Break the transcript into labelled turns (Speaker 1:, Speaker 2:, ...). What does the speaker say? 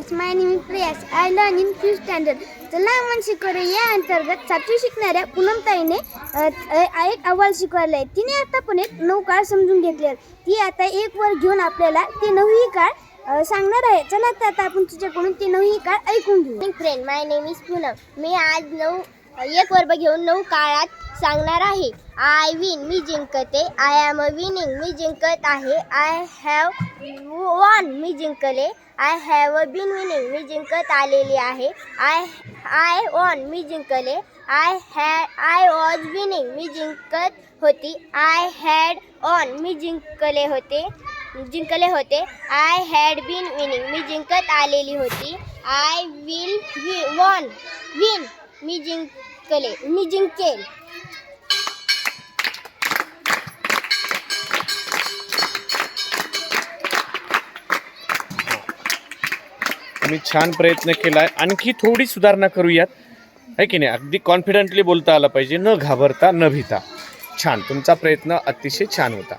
Speaker 1: Friends my name is Priya's I learn in few standard चला मन या अंतर्गत सातवी शिकणाऱ्या पूनमताईने एक अहवाल शिकवायला आहे तिने आता पण एक नऊ काळ समजून घेतले आहेत. ती आता एक वर घेऊन आपल्याला ते नऊही काळ सांगणार आहे. चला तर आता आपण तुझ्याकडून ते नऊही काळ ऐकून घेऊ. Friend my name is Poonam मी आज नऊ एक वर्ग घेऊन नऊ काळात सांगणार आहे. आय विन मी जिंकते. आय एम अ विनिंग मी जिंकत आहे. आय हॅव वन मी जिंकले. I have a been winning मी जिंकत आलेली आहे. आय आय वॉन मी जिंकले. आय हॅ आय वॉज विनिंग मी जिंकत होती. आय हॅड ऑन मी जिंकले होते. जिंकले होते. आय हॅड बिन विनिंग मी जिंकत आलेली होती. आय विल वॉन विन मी जिंकले मी जिंकेल.
Speaker 2: तुम्ही छान प्रयत्न केलाय. आणखी थोडी सुधारणा करूयात. आहे की नाही? अगदी कॉन्फिडंटली बोलता आलं पाहिजे. न घाबरता न भीता. छान. तुमचा प्रयत्न अतिशय छान होता.